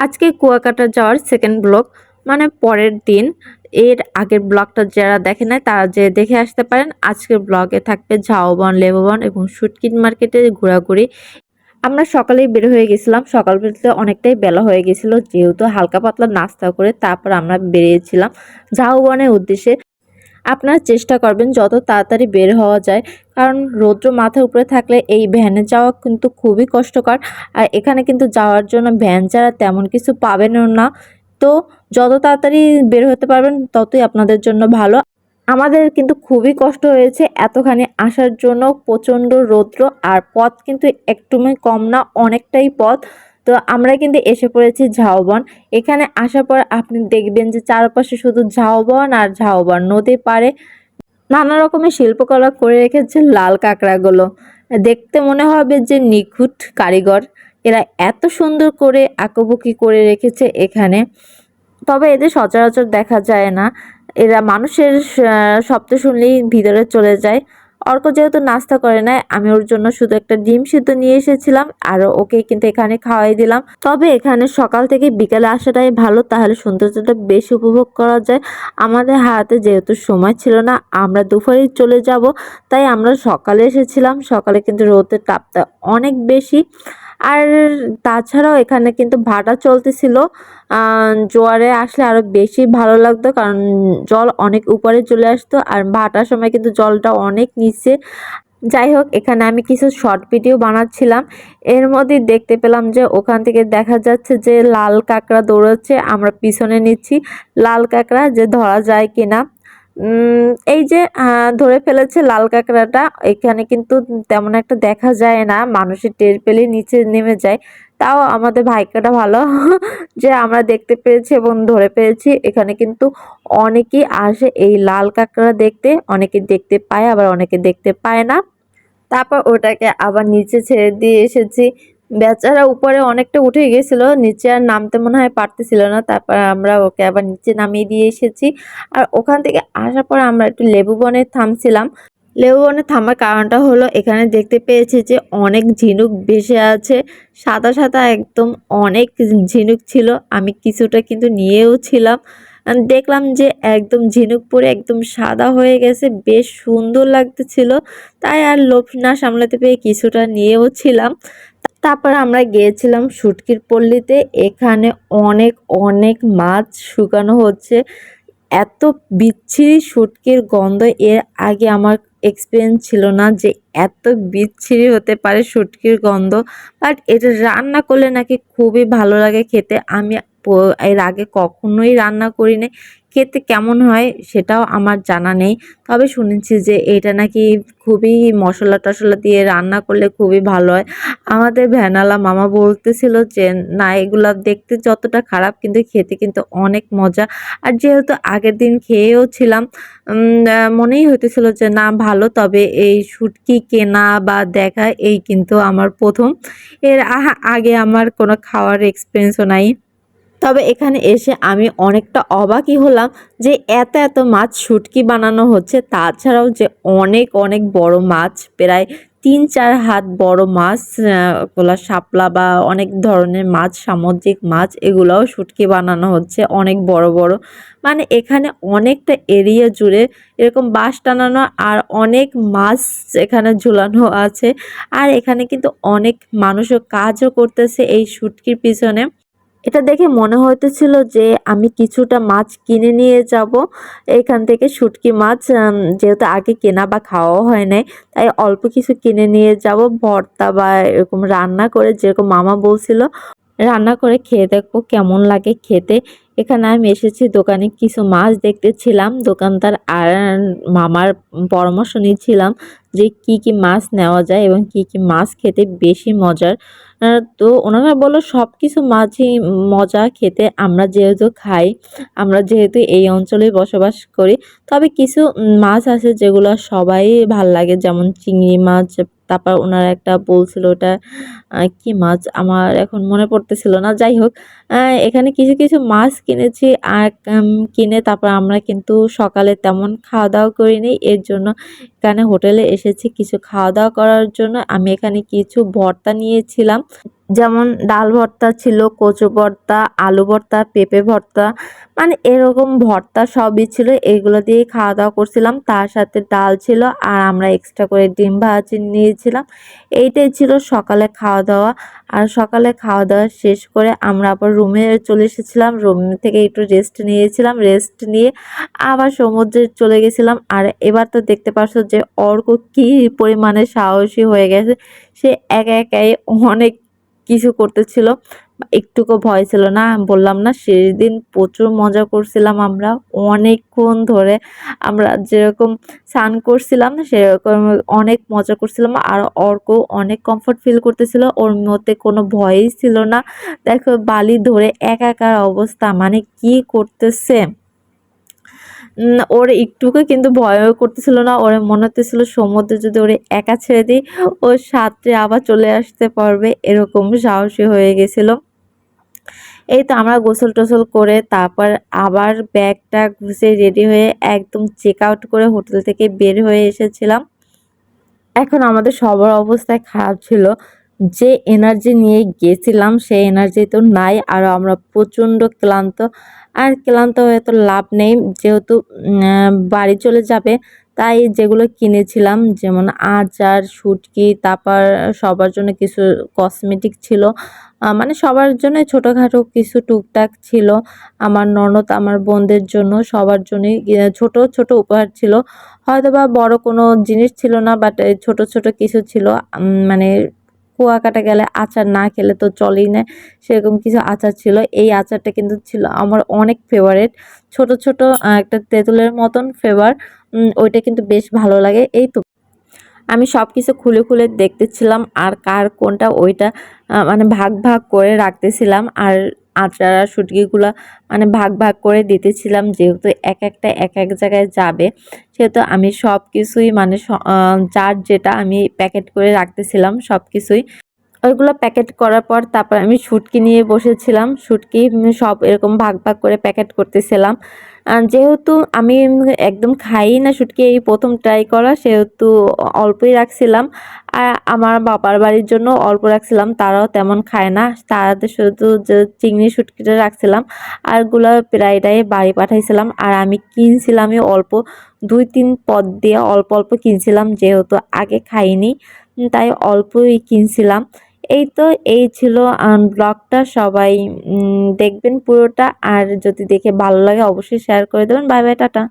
আজকে কুয়াকাটা যাওয়ার second blog মানে পরের দিন। এর আগের ব্লগটা যারা দেখে নেয় তারা যে দেখে আসতে পারেন, আজকের ব্লগে থাকবে ঝাওবন লেবুবন এবং সুটকিট মার্কেটে ঘোরাঘুরি। আমরা সকালেই বের হয়ে গেছিলাম। সকাল বেরোতে অনেকটাই বেলা হয়ে গেছিল, যেহেতু হালকা পাতলা নাস্তা করে তারপর আমরা বেরিয়েছিলাম। ঝাউবনের উদ্দেশ্যে আপনারা চেষ্টা করবেন যত তাড়াতাড়ি বের হওয়া যায়। কারণ রৌদ্র মাথার উপরে থাকলে এই ভ্যানে যাওয়া কিন্তু খুবই কষ্টকর। আর এখানে কিন্তু যাওয়ার জন্য ভ্যান ছাড়া তেমন কিছু পাবেনও না। তো যত তাড়াতাড়ি বের হতে পারবেন, ততই আপনাদের জন্য ভালো। আমাদের কিন্তু খুবই কষ্ট হয়েছে এতখানি আসার জন্য। প্রচণ্ড রৌদ্র, আর পথ কিন্তু একটুমই কম না, অনেকটাই পথ। তো আমরা কিন্তু এসে পড়েছি ঝাউবন। এখানে আসার পর আপনি দেখবেন যে চারপাশে শুধু ঝাউবন আর ঝাউবন। নদী পাড়ে নানা রকমের শিল্পকলা করে রেখেছে লাল কাঁকড়াগুলো। দেখতে মনে হবে যে নিখুঁত কারিগর। এরা এত সুন্দর করে আঁকবুকি করে রেখেছে এখানে। তবে এদের সচরাচর দেখা যায় না। এরা মানুষের শব্দ শুনলেই ভিতরে চলে যায়। অর্ক যেহেতু নাস্তা করে নাই আমি ওর জন্য শুধু একটা ডিম সিদ্ধ নিয়ে এসেছিলাম আর ওকে কিন্তু এখানে খাওয়াই দিলাম। তবে এখানে সকাল থেকে বিকেলে আসাটাই ভালো, তাহলে সৌন্দর্যটা বেশি উপভোগ করা যায়। আমাদের হাতে যেহেতু সময় ছিল না, আমরা দুপুরে চলে যাব, তাই আমরা সকালে এসেছিলাম। সকালে কিন্তু রোদের তাপটা অনেক বেশি। আর তাছাড়াও এখানে কিন্তু ভাটা চলতেছিল। জোয়ারে আসলে আরও বেশি ভালো লাগতো কারণ জল অনেক উপরে চলে আসতো আর ভাটার সময় কিন্তু জলটা অনেক নিচে। যাই হোক, এখানে আমি কিছু শর্ট ভিডিও বানাচ্ছিলাম। এর মধ্যে দেখতে পেলাম যে ওখান থেকে দেখা যাচ্ছে যে লাল কাঁকড়া দৌড়াচ্ছে, আমরা পিছনে নিচ্ছি। লাল কাঁকড়া যে ধরা যায় কিনা। এই যে ধরে ফেলেছে লাল কাঁকড়াটা, এখানে কিন্তু তেমন একটা দেখা যায় না, মানুষের টের পেলে নিচে নেমে যায়। তাও আমাদের ভাইকাটা ভালো, যে আমরা দেখতে পেয়েছি এবং ধরে পেয়েছি, এখানে কিন্তু অনেকেই আসে এই লাল কাঁকড়া দেখতে, অনেকে দেখতে পায়, আবার অনেকে দেখতে পায় না। তারপর ওটাকে আবার নিচে ছেড়ে দিয়ে এসেছি বেচারা উপরে অনেকটা উঠে গেছিল, নিচে আর নামতে মনে হয় পারতেছিল না, তারপর আমরা ওকে আবার নিচে নামিয়ে দিয়ে এসেছি। আর ওখান থেকে আসার পর আমরা একটু লেবু বনে থামছিলাম। লেবু বনে থামার কারণটা হলো, এখানে দেখতে পেয়েছি যে অনেক ঝিনুক ভেসে আছে, সাদা সাদা একদম অনেক ঝিনুক ছিল, আমি কিছুটা কিন্তু নিয়েও ছিলাম। দেখলাম যে একদম ঝিনুক পরে একদম সাদা হয়ে গেছে, বেশ সুন্দর লাগতেছিল, তাই আর লোভ না সামলাতে পেয়ে কিছুটা নিয়েও ছিলাম। তারপর আমরা গিয়েছিলাম শুটকির পল্লীতে। এখানে অনেক অনেক মাছ শুকানো হচ্ছে। এত বিচ্ছিরি শুটকির গন্ধ, এর আগে আমার এক্সপিরিয়েন্স ছিল না যে এত বিচ্ছিরি হতে পারে শুটকির গন্ধ। বাট এটা রান্না করলে নাকি খুবই ভালো লাগে খেতে। আমি এর আগে কখনোই রান্না করিনি। খেতে কেমন হয় সেটাও আমার জানা নেই। তবে শুনেছি যে এটা নাকি খুবই মশলা টশলা দিয়ে রান্না করলে খুবই ভালো হয়। আমাদের ভ্যানালা মামা বলতেছিল যে, না, এগুলো দেখতে যতটা খারাপ, কিন্তু খেতে কিন্তু অনেক মজা। আর যেহেতু আগের দিন খেয়েও ছিলাম মনেই হইতেছিল যে, না, ভালো, তবে এই শুটকি কেনা বা দেখা, এই কিন্তু আমার প্রথম। এর আগে আমার কোনো খাওয়ার এক্সপিরিয়েন্সও নাই। তবে এখানে এসে আমি অনেকটা অবাকই হলাম যে এত এত মাছ শুটকি বানানো হচ্ছে। তাছাড়াও যে অনেক অনেক বড় মাছ, প্রায় তিন, চার হাত বড় মাছগুলা শাপলা বা অনেক ধরনের মাছ, সামুদ্রিক মাছ, এগুলাও শুটকি বানানো হচ্ছে অনেক বড় বড়। মানে এখানে অনেকটা এরিয়া জুড়ে এরকম বাঁশ টানানো আর অনেক মাছ এখানে ঝুলানো আছে। আর এখানে কিন্তু অনেক মানুষও কাজও করতেছে এই শুটকির পিছনে। এটা দেখে মনে হইতেছিল যে আমি কিছুটা মাছ কিনে নিয়ে যাব। এখান থেকে শুটকি মাছ যেহেতু আগে কেনা বা খাওয়াও হয় নাই, তাই অল্প কিছু কিনে নিয়ে যাব। ভর্তা বা এরকম রান্না করে যেরকম মামা বলছিল রান্না করে খেয়ে দেখব কেমন লাগে খেতে। এখানে আমি এসেছি দোকানে কিছু মাছ দেখতেছিলাম। দোকানদার আর মামার পরামর্শ নিয়েছিলাম যে কি কি মাছ নেওয়া যায় এবং কি কি মাছ খেতে বেশি মজার। তো ওনারা বলল সব কিছু মাছই মজা খেতে। আমরা যেহেতু খাই, আমরা যেহেতু এই অঞ্চলে বসবাস করি, তবে কিছু মাছ আছে যেগুলো সবাই ভালো লাগে, যেমন চিংড়ি মাছ তারপর ওনারা একটা বলছিল ওটা কি মাছ? আমার এখন মনে পড়তেছিল না, যাই হোক এখানে কিছু কিছু মাছ কিনেছি আর কিনে তারপর আমরা কিন্তু সকালে তেমন খাওয়া দাওয়া করিনি, এর জন্য এখানে হোটেলে এসেছি কিছু খাওয়া দাওয়া করার জন্য। আমি এখানে কিছু ভর্তা নিয়েছিলাম। যেমন ডাল ভর্তা ছিল, কচু ভর্তা, আলু ভর্তা, পেঁপে ভর্তা মানে এরকম ভর্তা সবই ছিল। এগুলো দিয়ে খাওয়া দাওয়া করছিলাম। তার সাথে ডাল ছিল আর আমরা এক্সট্রা করে ডিম ভাজি নিয়েছিলাম। এইটাই ছিল সকালে খাওয়া দাওয়া। আর সকালে খাওয়া দাওয়া শেষ করে আমরা আবার রুমে চলে এসেছিলাম। রুম থেকে একটু রেস্ট নিয়েছিলাম। রেস্ট নিয়ে আবার সমুদ্রে চলে গেছিলাম। আর এবার তো দেখতে পাচ্ছ যে অর্ক কি পরিমাণে সাহসী হয়ে গেছে, সে একা একাই অনেক কিছু করতেছিল। একটুকু ভয় ছিল না বললাম, না শেষ দিন প্রচুর মজা করছিলাম আমরা। অনেকক্ষণ ধরে আমরা যেরকম স্নান করছিলাম, সেরকম অনেক মজা করছিলাম। আর অর্ক অনেক কমফর্ট ফিল করতেছিল। ওর মধ্যে কোনো ভয়ই ছিল না। দেখো, বালি ধরে একাকার অবস্থা। মানে কি করতেছে? ওর একটুকু কিন্তু ভয় করতেছিল না, ওর মনে হতেছিল সমুদ্রে যদি ওরে একা ছেড়ে দিই, ও সাঁতরে আবার চলে আসতে পারবে, এরকম সাহসী হয়ে গেছিল। এই তো আমরা গোসল টোসল করে তারপর আবার ব্যাগটা ঘুষে রেডি হয়ে একদম চেক আউট করে হোটেল থেকে বের হয়ে এসেছিলাম। এখন আমাদের সবার অবস্থায় খারাপ ছিল, যে এনার্জি নিয়ে গেছিলাম সেই এনার্জি তো নাই, আর আমরা প্রচণ্ড ক্লান্ত আর ক্লান্ত হয়ে তো লাভ নেই। যেহেতু বাড়ি চলে যাবে তাই যেগুলো কিনেছিলাম যেমন আচার শুটকি তারপর সবার জন্য কিছু কসমেটিক ছিল মানে সবার জন্য ছোটোখাটো কিছু টুকটাক ছিল। আমার ননদ আমার বোনদের জন্য সবার জন্যই আহ, ছোট ছোট উপহার ছিল। হয়তো বা বড় কোনো জিনিস ছিল না বাট ছোট ছোট কিছু ছিল মানে কুয়াকাটা গেলে আচার না খেলে তো চলেই না। সেরকম কিছু আচার ছিল। এই আচারটা কিন্তু ছিল আমার অনেক ফেভারেট ছোট ছোট একটা তেঁতুলের মতন ফেভার ওইটা কিন্তু বেশ ভালো লাগে। এই তো আমি সব কিছু খুলে খুলে দেখতেছিলাম আর কার কোনটা ওইটা মানে ভাগ ভাগ করে রাখতেছিলাম। আর আচার আর শুটকিগুলো মানে ভাগ ভাগ করে দিতেছিলাম, যেহেতু এক একটা এক এক জায়গায় যাবে, সেহেতু আমি সব কিছুই মানে যার যেটা আমি প্যাকেট করে রাখতেছিলাম সব কিছুই ওইগুলো প্যাকেট করার পর তারপর আমি শুটকি নিয়ে বসেছিলাম শুটকি সব এরকম ভাগ ভাগ করে প্যাকেট করতেছিলাম। যেহেতু আমি একদম খাই না শুটকি, এই প্রথম ট্রাই করা, সেহেতু অল্পই রাখছিলাম। আর আমার বাবার বাড়ির জন্য অল্প রাখছিলাম, তারাও তেমন খায় না। তাদের শুধু যে চিংড়ি শুটকিটা রাখছিলাম, আর আরগুলো প্রায়টাই বাড়ি পাঠাইছিলাম। আর আমি কিনছিলামই অল্প, দুই তিন পদ দিয়ে অল্প অল্প কিনছিলাম, যেহেতু আগে খাইনি, তাই অল্পই কিনছিলাম। এই তো, এই ছিল ব্লগটা সবাই দেখবেন পুরোটা। আর যদি দেখে ভালো লাগে, অবশ্যই শেয়ার করে দেবেন। Bye bye tata.